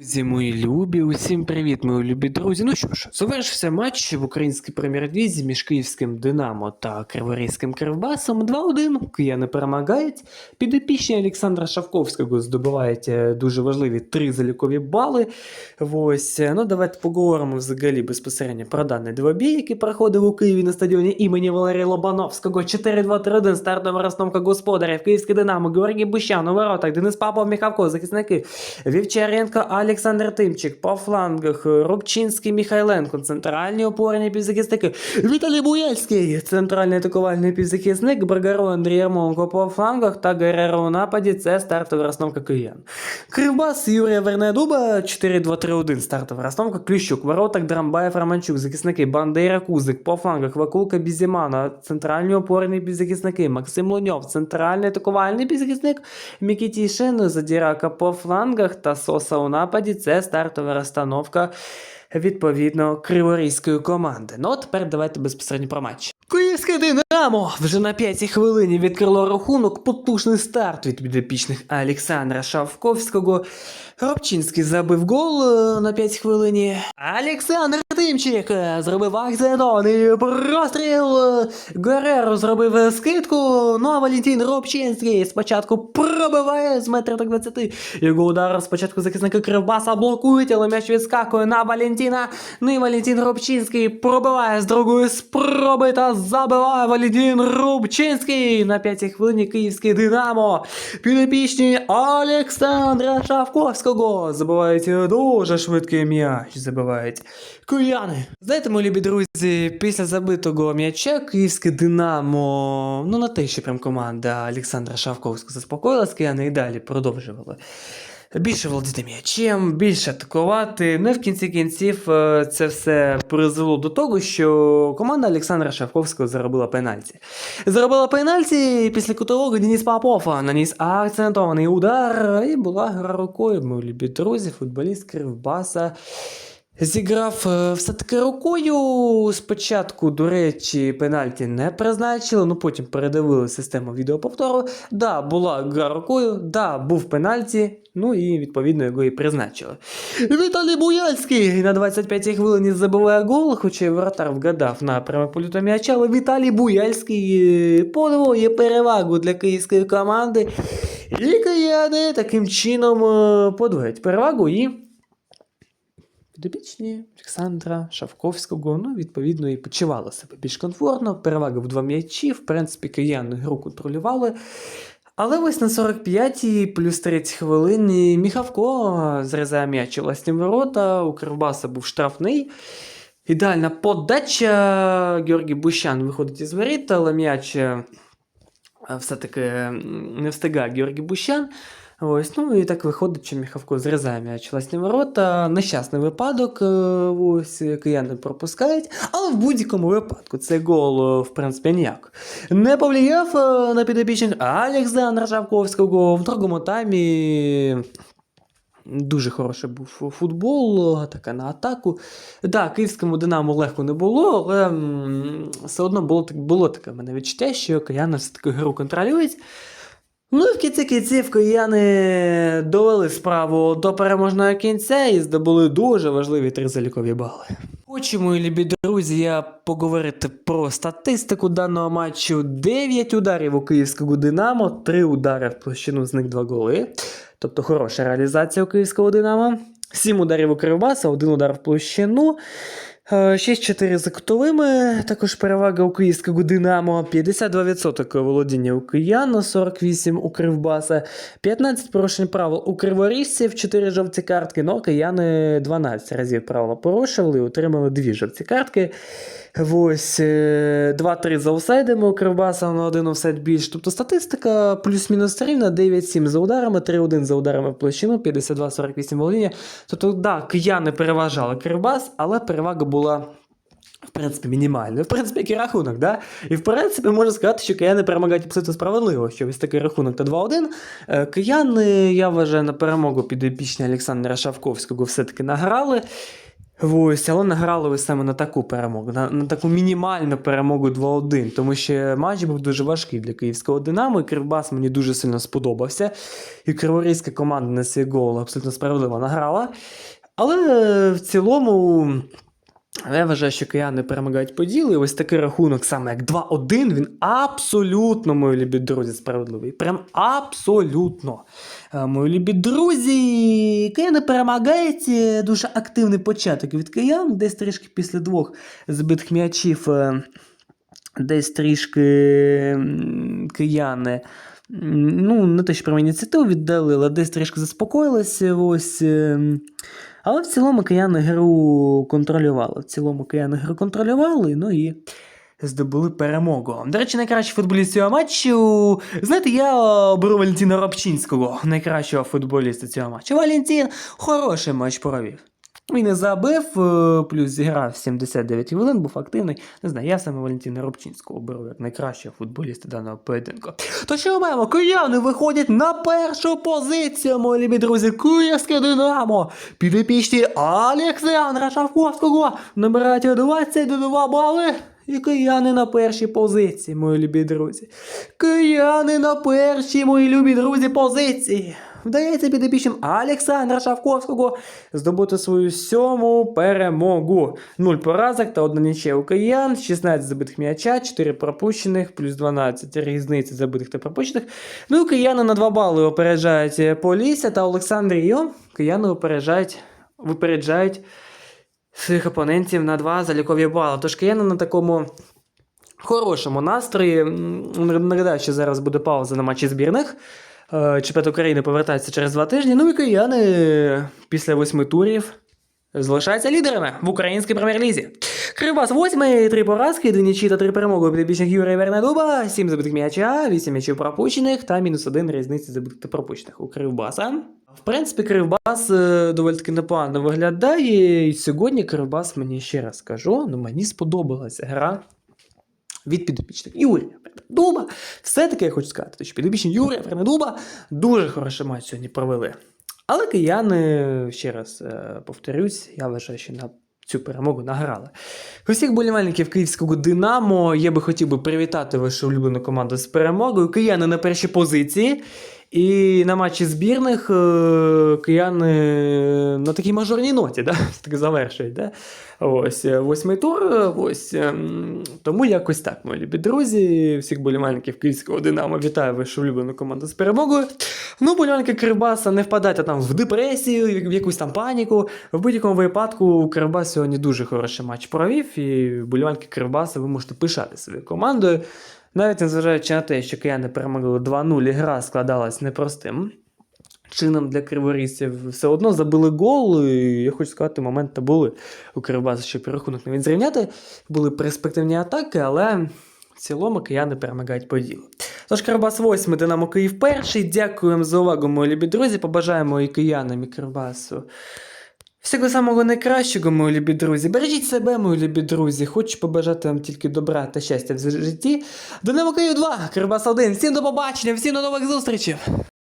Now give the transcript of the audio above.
Друзі, мої любі, усім привіт, мої любі друзі. Ну що ж, завершився матч в українській прем'єр-лізі між київським Динамо та Криворізьким Кривбасом. 2-1. Кияни перемагають. Підопічні Олександра Шавковського здобувають е, дуже важливі три залікові бали. Ось, е, ну давайте поговоримо взагалі безпосередньо про даний двобій, який проходив у Києві на стадіоні імені Валерія Лобановського. 4-2-3-1, стартова розстановка господарів. Київське Динамо, Георгій Бущан у воротах, Денис Папов, Міхавко, захисники. Вівчаренко, Олександр Тимчик, по флангах, Рубчинський, Михайленко, центральні опорні півзахисники, Віталій Буяльський, центральний атакувальний півзахисник, Брагаро Андрій Ярмоленко по флангах та Гереро у нападі. Це стартова розстановка киян. Кривбас, Юрія Вернедуба, 4-2-3-1, стартова розстановка, Клющук, воротах, Драмбаєв, Романчук, захисники, Бандера, Кузик, по флангах, Вакулка, Бізімана, центральні опорні півзахисники, Максим Луньов, центральний атакувальний півзахисник, Мікітішин, Задірака по флангах та Соса у нападі. Це стартова розстановка відповідно криворізької команди. Ну, а тепер давайте безпосередньо про матч. Київське Динамо вже на п'ятій хвилині відкрило рахунок. Потужний старт від підопічних Олександра Шавковського. Робчинський забив гол е, на 5 хвилині. Олександр Тимчик е, зробив акцентон і простріл. Е, Гереро зробив скидку. Ну а Валентин Робчинський спочатку пробиває з метра так 20. Його удар спочатку захисники Кривбаса блокують, але м'яч відскакує на Валентина. Ну і Валентин Робчинський пробиває з другої спроби та забиває Валентин Рубчинський на п'ятій хвилині київський Динамо. Підопічні Олександра Шавковського забивають дуже швидкий м'яч. Забивають кияни. Знаєте, мої любі друзі, після забитого м'яча київське Динамо, ну на те, що прям команда Олександра Шавковського заспокоїлась, кияни і далі продовжували. Більше володіти м'ячем, більше атакувати. Ну і в кінці кінців е, це все призвело до того, що команда Олександра Шавковського заробила пенальті. Заробила пенальті, після кутового Деніс Попов наніс акцентований удар, і була гра рукою. Мої любі друзі, футболіст Кривбаса. Зіграв е, все-таки рукою. Спочатку, до речі, пенальті не призначили, ну потім передивили систему відеоповтору. Да, була гра рукою, да, був пенальті, ну і відповідно його і призначили. Віталій Буяльський на 25-й хвилині забиває гол, хоча й воротар вгадав на пряме політо м'яча, але Віталій Буяльський е, подвоює перевагу для київської команди. І кияни таким чином е, подвоюють перевагу і підопічні Олександра Шавковського, ну, відповідно, і почували себе більш комфортно. Перевага в два м'ячі, в принципі, кияни гру контролювали. Але ось на 45-й плюс 30 хвилині Міхавко зрізає м'яч у власні ворота, у Кривбаса був штрафний. Ідеальна подача. Георгій Бущан виходить із воріт, але м'яч е, все-таки не встигає Георгій Бущан. Ось, ну і так виходить, що Міхавко зрізає м'яч власні ворота. Нещасний випадок, е, ось кияни пропускають, але в будь-якому випадку цей гол, е, в принципі, ніяк не повлияв е, на підопічних Олександра Шавковського. В другому таймі Дуже хороший був футбол, атака на атаку. Так, київському Динамо легко не було, але все одно було, було таке в мене відчуття, що кияни все-таки гру контролюють. Ну і в кінці кінців кияни довели справу до переможного кінця і здобули дуже важливі три залікові бали. Хочу, мої любі друзі, я поговорити про статистику даного матчу. 9 ударів у київського Динамо, 3 удари в площину, з них 2 голи. Тобто хороша реалізація у київського Динамо. 7 ударів у Кривбаса, 1 удар в площину. Е, 6-4 за кутовими, також перевага у київського Динамо, 52% володіння у киян, 48% у Кривбаса, 15 порушень правил у криворіжців, 4 жовті картки, ну кияни 12 разів правила порушували і отримали 2 жовті картки. Ось е, 2-3 за офсайдами у Кривбаса на один офсайд більш. Тобто статистика плюс-мінус рівна, 9-7 за ударами, 3-1 за ударами в площину, 52-48 володіння. Тобто, да, кияни переважали Кривбас, але перевага була. В принципі, мінімальною. В принципі, який рахунок, да? І в принципі, можна сказати, що кияни перемагають абсолютно справедливо, що ось такий рахунок та 2-1. Е, Кияни, я вважаю, на перемогу підопічні Олександра Шавковського все-таки награли. Ось, але награли ви саме на таку перемогу, на, на таку мінімальну перемогу 2-1, тому що матч був дуже важкий для київського Динамо, і Кривбас мені дуже сильно сподобався. І криворізька команда на свій гол абсолютно справедливо награла. Але е, в цілому. Я вважаю, що кияни перемагають по ділу, і ось такий рахунок, саме як 2-1, він абсолютно, мої любі друзі, справедливий. Прям абсолютно. Е, Мої любі друзі, кияни перемагають, е, дуже активний початок від киян, десь трішки після двох збитих м'ячів, е, десь трішки кияни. Ну, не те, що прямо ініціативу віддали, але десь трішки заспокоїлися. Ось. Але в цілому кияни гру контролювали. В цілому кияни гру контролювали, ну і здобули перемогу. До речі, найкращий футболіст цього матчу. Знаєте, я беру Валентина Робчинського, найкращого футболіста цього матчу. Валентин хороший матч провів. Він і забив, е, плюс зіграв 79 хвилин, був активний. Не знаю, я саме Валентина Робчинського беру як найкращого футболіста даного поєдинку. То що ми маємо? Кияни виходять на першу позицію, мої любі друзі. Київське Динамо. Підопічні Олександра Шавковського набирають 22 бали. І кияни на першій позиції, мої любі друзі. Кияни на першій, мої любі друзі, позиції. Вдається підопічним Олександра Шавковського здобути свою сьому перемогу. Нуль поразок та одна нічия у киян, 16 забитих м'яча, 4 пропущених, плюс 12 різниці забитих та пропущених. Ну і кияни на 2 бали опереджають Полісся та Олександрію. Кияни опереджають, випереджають своїх опонентів на 2 залікові бали. Тож кияни на такому хорошому настрої. Нагадаю, що зараз буде пауза на матчі збірних. Е, Чемпіонат України повертається через два тижні. Ну і кияни після восьми турів залишаються лідерами в українській прем'єр-лізі. Кривбас восьмий, три поразки, дві нічі та три перемоги у підопічних Юрія Вернедуба, сім забитих м'яча, вісім м'ячів пропущених та мінус один різниці забитих та пропущених у Кривбаса. В принципі, Кривбас е, доволі таки непогано виглядає. І сьогодні Кривбас, мені ще раз кажу, ну мені сподобалася гра від підопічних Юрія Дуба. Все-таки я хочу сказати, що підопічні Юрія Дуба дуже хороший матч сьогодні провели. Але кияни, ще раз е, повторюсь, я вважаю, що на цю перемогу награли. Усіх болівальників київського Динамо я би хотів би привітати вашу улюблену команду з перемогою. Кияни на першій позиції. І на матчі збірних е, кияни на такій мажорній ноті, да? так завершують. Да? Ось е, восьмий тур. е, Ось ем, тому якось так, мої любі друзі. Всіх болівальників київського Динамо вітаю вашу улюблену команду з перемогою. Ну, болівальники Кривбаса, не впадайте там в депресію, в якусь там паніку. В будь-якому випадку Кривбас сьогодні дуже хороший матч провів, і болівальники Кривбаса ви можете пишати своєю командою. Навіть незважаючи на те, що кияни перемогли 2-0, гра складалась непростим чином для криворізців, все одно забили гол. І я хочу сказати, моменти були у Кривбаса, щоб рахунок навіть зрівняти. Були перспективні атаки, але в цілому кияни перемагають по ділу. Тож Кривбас 8, Динамо Київ перший. Дякуємо за увагу, мої любі друзі. Побажаємо і киянам, і Кривбасу. Всього самого найкращого, мої любі друзі. Бережіть себе, мої любі друзі. Хочу побажати вам тільки добра та щастя в житті. Динамо Київ 2, Кривбас 1. Всім до побачення, всім до нових зустрічей!